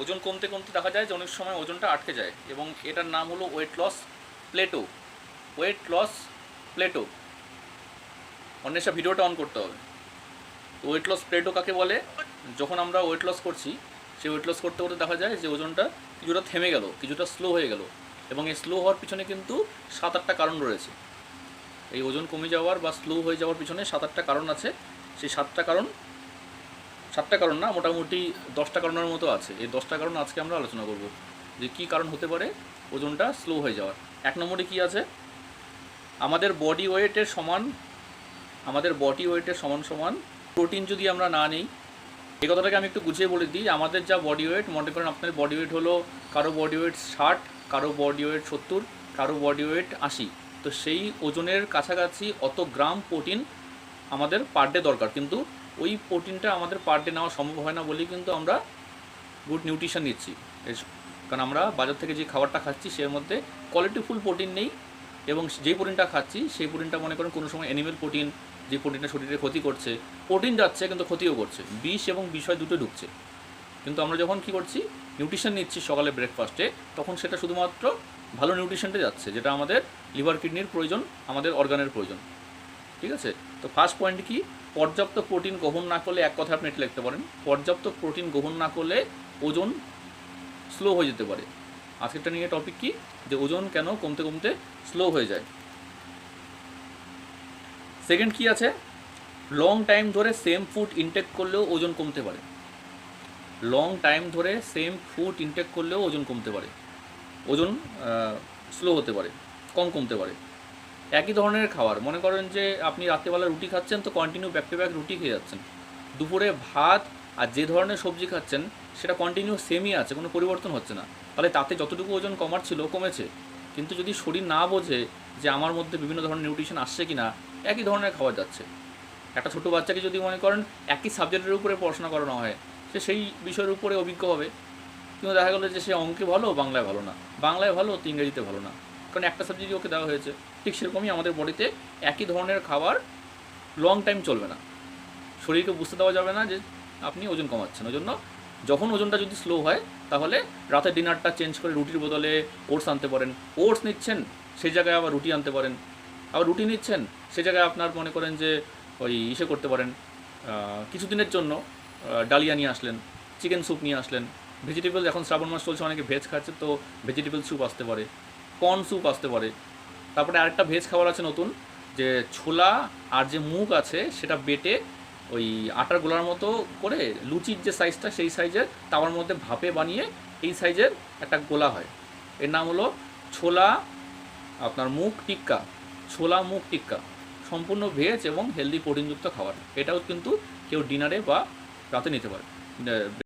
ওজন কমতে কমতে দেখা যায় যে অনেক সময় ওজনটা আটকে যায় এবং এটার নাম হলো weight loss plateau weight loss plateau Anwesha ভিডিওটা অন করতে হবে। ওয়েট লস প্লেটো কাকে বলে? যখন আমরা ওয়েট লস করছি সেই ওয়েট লস করতে করতে দেখা যায় যে ওজনটা কিছুটা থেমে গেল, কিছুটা স্লো হয়ে গেল এবং এই স্লো হওয়ার পিছনে কিন্তু সাত আটটা কারণ রয়েছে। এই ওজন কমে যাওয়ার বা স্লো হয়ে যাওয়ার পিছনে সাত আটটা কারণ আছে। সেই সাতটা কারণ সাতটা কারণ না, মোটামুটি দশটা কারণের মতো আছে। এই দশটা কারণ আজকে আমরা আলোচনা করব, যে কী কারণ হতে পারে ওজনটা স্লো হয়ে যাওয়ার। এক নম্বরে কি আছে? আমাদের বডি ওয়েটের সমান, আমাদের বডি ওয়েটের সমান সমান প্রোটিন যদি আমরা না নিই, এই কথাটাকে আমি একটু গুছিয়ে বলে দিই। আমাদের যা বডি ওয়েট মনে করেন আপনার বডি ওয়েট হলো কারও বডি ওয়েট ষাট, কারও বডি ওয়েট সত্তর, কারও বডি ওয়েট আশি। তো সেই ওজনের কাছাকাছি অত গ্রাম প্রোটিন আমাদের পার ডে দরকার। কিন্তু ওই প্রোটিনটা আমাদের পার ডে নেওয়া সম্ভব হয় না বলেই কিন্তু আমরা গুড নিউট্রিশন নিচ্ছি। কারণ আমরা বাজার থেকে যে খাবারটা খাচ্ছি সের মধ্যে কোয়ালিটিফুল প্রোটিন নেই এবং যেই প্রোটিনটা খাচ্ছি, সেই প্রোটিনটা মনে করেন কোনো সময় অ্যানিমেল প্রোটিন যে প্রোটিনটা শরীরে ক্ষতি করছে প্রোটিন যাচ্ছে কিন্তু ক্ষতিও করছে। বিষ এবং বিষয় দুটো ঢুকছে। কিন্তু আমরা যখন কি করছি নিউট্রিশন নিচ্ছি সকালে ব্রেকফাস্টে তখন সেটা শুধুমাত্র ভালো নিউট্রিশনটা যাচ্ছে, যেটা আমাদের লিভার কিডনির প্রয়োজন, আমাদের অর্গানের প্রয়োজন। ঠিক আছে? তো ফার্স্ট পয়েন্ট কি? পর্যাপ্ত প্রোটিন গ্রহণ না করলে, এক কথা আপনি এটা লিখতে পারেন, পর্যাপ্ত প্রোটিন গ্রহণ না করলে ওজন স্লো হয়ে যেতে পারে। আজকেরটা নিয়ে টপিক কি? যে ওজন কেন কমতে কমতে স্লো হয়ে যায়। সেকেন্ড কি আছে? লং টাইম ধরে সেম ফুড ইনটেক করলেও ওজন কমতে পারে। লং টাইম ধরে সেম ফুড ইনটেক করলেও ওজন কমতে পারে। ওজন স্লো হতে পারে, কম কমতে পারে। একই ধরনের খাবার। মনে করেন যে আপনি রাত্রেবেলা রুটি খাচ্ছেন, তো কন্টিনিউ ব্যাক টু ব্যাক রুটি খেয়ে যাচ্ছেন। দুপুরে ভাত আর যে ধরনের সবজি খাচ্ছেন, সেটা কন্টিনিউ সেমই আছে, কোনো পরিবর্তন হচ্ছে না। তাহলে তাতে যতটুকু ওজন কমার ছিল, কমেছে। কিন্তু যদি শরীর না বোঝে যে আমার মধ্যে বিভিন্ন ধরনের নিউট্রিশন আসছে কি না একই ধরনের খাবার যাচ্ছে। একটা ছোটো বাচ্চাকে যদি মনে করেন একই সাবজেক্টের উপরে পড়াশোনা করানো হয়, সে সেই বিষয়ের উপরে অভিজ্ঞ হবে। কিন্তু দেখা গেলো যে সে অঙ্কে ভালো, বাংলায় ভালো না। বাংলায় ভালো, তো ইংরেজিতে ভালো না। কারণ একটা সাবজেক্টই ওকে দেওয়া হয়েছে। ঠিক সেরকমই আমাদের বডিতে একই ধরনের খাবার লং টাইম চলবে না। শরীরকে বুঝতে দেওয়া যাবে না যে আপনি ওজন কমাচ্ছেন। ওই জন্য যখন ওজনটা যদি স্লো হয়, তাহলে রাতের ডিনারটা চেঞ্জ করে রুটির বদলে ওটস আনতে পারেন। ওটস নিচ্ছেন সেই জায়গায় আবার রুটি আনতে পারেন। আবার রুটি নিচ্ছেন, সে জায়গায় আপনার মনে করেন যে ওই ইসে করতে পারেন। কিছুদিনের জন্য ডালিয়া নিয়ে আসলেন চিকেন স্যুপ নিয়ে আসলেন। ভেজিটেবল এখন শ্রাবণ মাস চলছে, অনেকে ভেজ খাচ্ছে, তো ভেজিটেবল স্যুপ আসতে পারে। কর্ন স্যুপ আসতে পারে। তারপরে আরেকটা ভেজ খাবার আছে নতুন, যে ছোলা আর যে মুগ আছে, সেটা বেটে ওই আটার গোলার মতো করে লুচির যে সাইজটা সেই সাইজের তাওয়ার মধ্যে ভাপে বানিয়ে এই সাইজের একটা গোলা হয়। এর নাম হলো ছোলা, আপনার মুগ টিক্কা, ছোলা মুগ টিক্কা। সম্পূর্ণ ভেজ এবং হেলদি প্রোটিনযুক্ত খাবার। এটাও কিন্তু কেউ ডিনারে বা রাতে নিতে পারে।